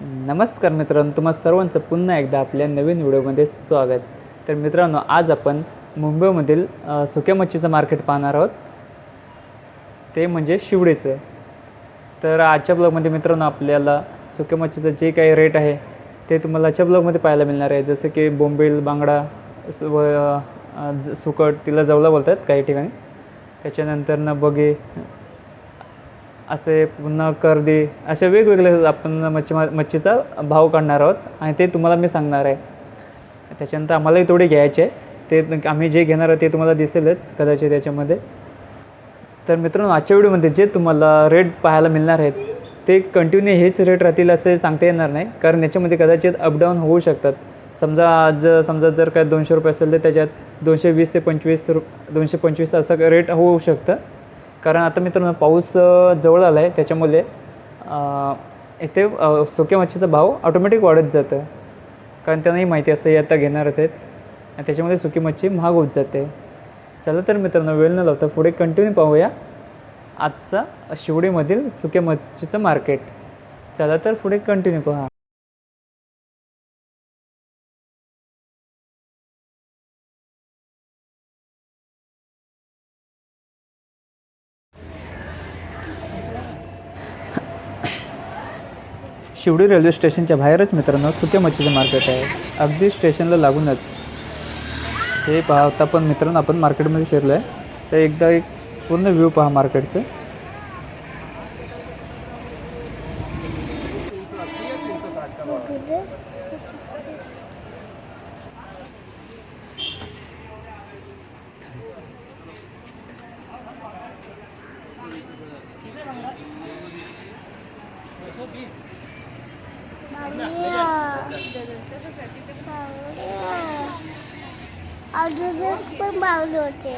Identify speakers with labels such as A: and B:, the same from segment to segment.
A: नमस्कार मित्रांनो तुम्हा सर्वांचं पुन्हा एकदा आपल्या नवीन व्हिडिओमध्ये स्वागत. तर मित्रांनो आज आपण मुंबईमधील सुक्या मच्छीचं मार्केट पाहणार आहोत. ते म्हणजे शिवडेचं. तर आजच्या ब्लॉगमध्ये मित्रांनो आपल्याला सुक्या मच्छीचं जे काही रेट आहे ते तुम्हाला आजच्या ब्लॉगमध्ये पाहायला मिळणार आहे. जसं की बोंबील बांगडा व सुकट तिला जवला बोलतात काही ठिकाणी. त्याच्यानंतर न बगे असे पुन्हा कर्दी असे वेगवेगळे आपण मच्छी मच्छीचा भाव काढणार आहोत आणि ते तुम्हाला मी सांगणार आहे. त्याच्यानंतर आम्हालाही थोडे घ्यायचे आहे ते आम्ही जे घेणार आहोत ते तुम्हाला दिसेलच कदाचित त्याच्यामध्ये. तर मित्रांनो आजच्या व्हिडिओमध्ये जे तुम्हाला रेट पाहायला मिळणार आहेत ते कंटिन्यू हेच रेट राहतील असे सांगता येणार नाही. कारण याच्यामध्ये कदाचित अपडाऊन होऊ शकतात. समजा आज समजा जर काय दोनशे रुपये असेल तर त्याच्यात दोनशे वीस ते पंचवीस रु दोनशे पंचवीस असं रेट होऊ शकतं. कारण आता मित्रांनो पाऊस जवळ आला आहे त्याच्यामुळे इथे सुक्या मच्छीचा भाव ऑटोमॅटिक वाढत जातं कारण त्यांनाही माहिती असतं हे आता घेणारच आहेत. आणि त्याच्यामध्ये सुकी मच्छी महाग होत जाते. चला तर मित्रांनो वेळ न लावता पुढे कंटिन्यू पाहूया आजचा शिवडीमधील सुक्या मच्छीचं मार्केट चला तर पुढे कंटिन्यू पहा. शिवडी रेल्वे स्टेशनच्या बाहेरच मित्रांनो सुक्या मच्छीचं मार्केट आहे. अगदी स्टेशनला लागूनच. हे पाहता पण मित्रांनो आपण मार्केटमध्ये शिरलो आहे तर एकदा एक पूर्ण व्ह्यू पहा मार्केटचं.
B: अजून पण बावले होते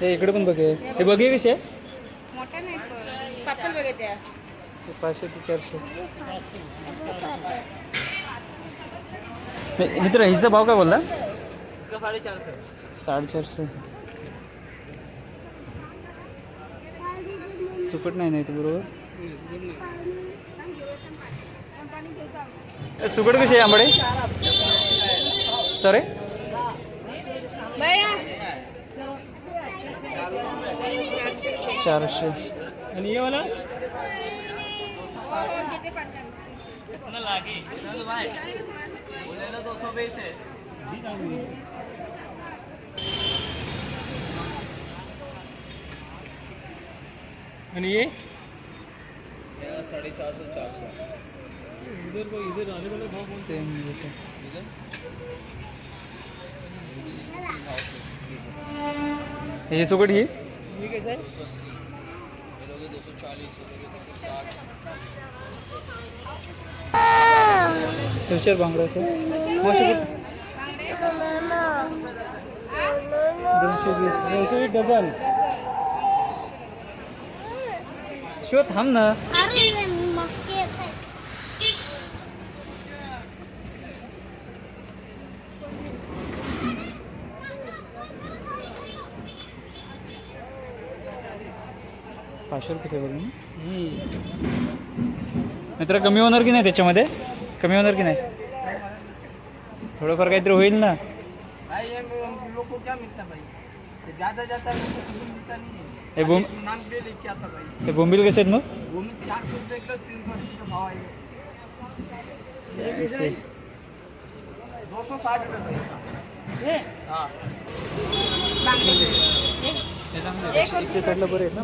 A: हे इकडे पण बघे हे बघे कसे
C: मोठा नाही पातळ बघा त्या.
A: पाचशे ते चारशे. मित्र हिचा भाव काय बोलला? साडेचारशे. सुकट नाही नाही बरोबर. सुकट कशी आहे आंबडे? सरे चारशे. आणि मैंने ये इधर को इधर आने वाले भाव कौन सेम ये तो। ये ये? कैसा है? फ्यूचर बांगड़ा से शिव थांब ना.
B: अरे मस्ती येते
A: पाचशे रुपये बोलून मित्र कमी होणार की नाही त्याच्यामध्ये? कमी होणार की नाही? थोडंफार काहीतरी होईल ना.
D: भाई ये लोग को क्या मिलता भाई? ये ज्यादा ज्यादा लोग को कुछ मिलता नहीं? है
A: हे
D: भाई
A: हे बोंबील कसे आहेत मग?
D: हाँ.
A: एकशे साठला बरे आहेत ना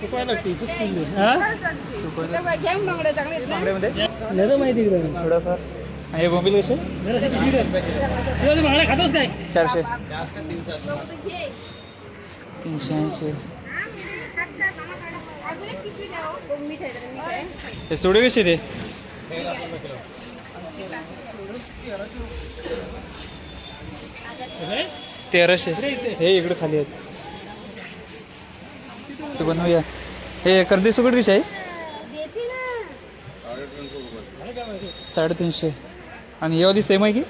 A: सुकवायला लागते. बांगड्यामध्ये? माहिती थोडंफार. हे बोंबील कसे? चारशे. तीनशे ऐंशी
C: अजून एक पिशवी द्या आहे
A: हे सोडे कशी ते? तेराशे. हे इकडे खाली आहेत. ते बनवूया. हे कर्दी सुकट कशी आहे? साडेतीनशे. आणि हे वाली सेम आहे की?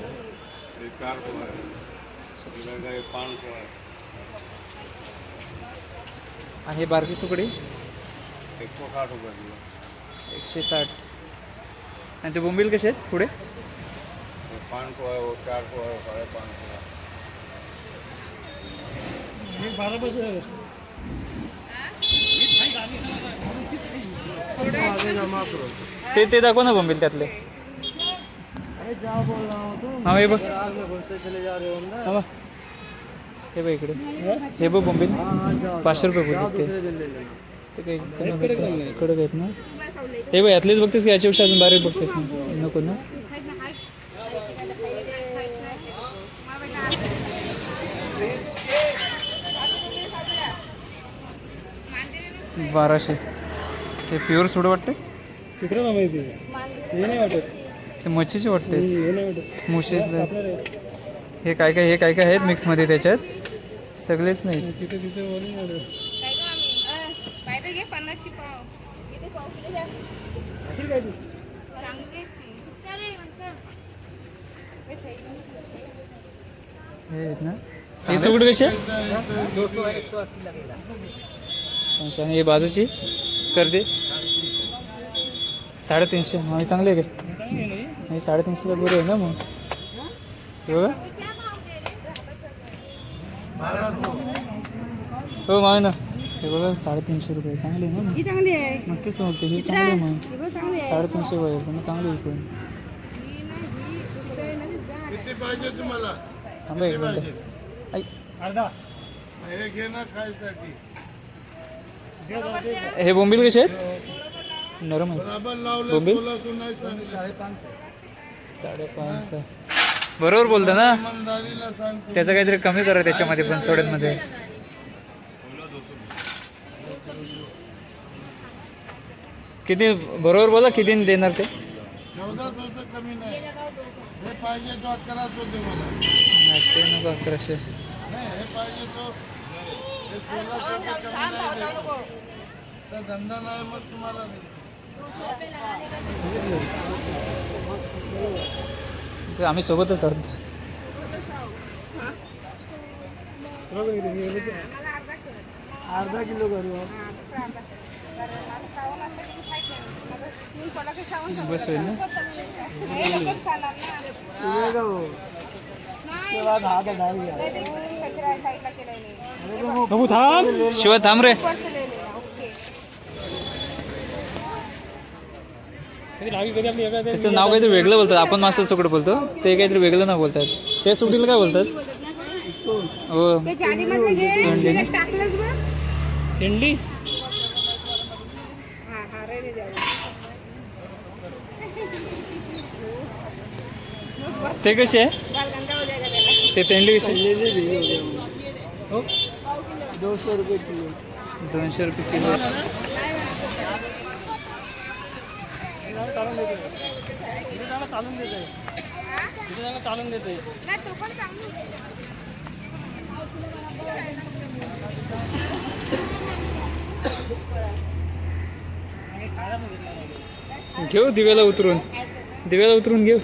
A: आणि हे बारकी सुकडी?
E: एकशे साठ
A: आणि ते बोंबील कसे आहेत पुढे?
E: है है है.
A: ते ते दाखव ना बोंबील त्यातले. हा हे बघ. हा बघ. इकडे. हे बघ बोंबील. पाचशे रुपये बोलतात ते. ते काही. कडक आहेत ना. हे बघ यातलेच बघतेस की? याच्यापेक्षा अजून बारीक बघतेस ना. नको ना. बाराशे. ते प्युअर सोडं वाटते?
F: चित्र ना माहिती. हे नाही वाटत.
A: ते मच्छीचे
F: हे वाटत.
A: मुशी हे काय काय हे काय काय आहेत मिक्समध्ये त्याच्यात? सगळेच नाही.
F: तिथे तिथे.
C: हे खाई.
A: आहेत ना? सुगड कशी हे? बाजूची? करते साडेतीनशे. हे चांगले आहे का? हे साडेतीनशेला बरं आहे ना मग? हे बघा. हो माय ना. हे बघा साडेतीनशे रुपये. चांगले ना. मग
C: ही चांगली आहे.
A: तेच म्हणते हे चांगलं आहे. मग.
C: ही
A: साडेतीनशे वय पण चांगली आहे पण.
C: ही नाही ही इथं आहे ना ती जाड आहे.
E: किती पाहिजे तुम्हाला?
A: थांबा एक मिनटं.
F: अर्धा.
E: हे घे ना खायसाठी.
A: हे बोंबील कसे आहेत? नरम आहे बोंबील? साडेपाच. बरोबर बोलतो ना? त्याचं काहीतरी कमी करा त्याच्यामध्ये पण सोड्यांमध्ये किती बरोबर बोला किती देणार ते?
E: हे
A: अकराशे
E: धंदा नाही मग तुम्हाला
A: आम्ही सोबतच आहोत.
F: अर्धा किलो करू.
A: बस होईल ना?
C: हे. लोकच खाणार ना नाही नाही, ते कचरा आहे, साईडला केलाय मी.
F: बघू थांब
A: शिवाय थांब रे
C: परत लिहिलंय, ओके.
F: कधी लावी कधी आपली एका
A: त्याचं नाव काहीतरी वेगळं बोलतात. आपण मास्टर सुकड बोलतो. ते काहीतरी वेगळं नाव बोलतात. ते सुकडीला काय बोलतात? हो.
C: ते
A: कसे आहे. ते तेंडली कशी हो.
F: दोनशे रुपये किलो.
A: दोनशे रुपये किलो.
F: चालून देत आहे चालून देत.
A: घेऊ दिव्याला उतरून. दिव्याला उतरून घेऊ.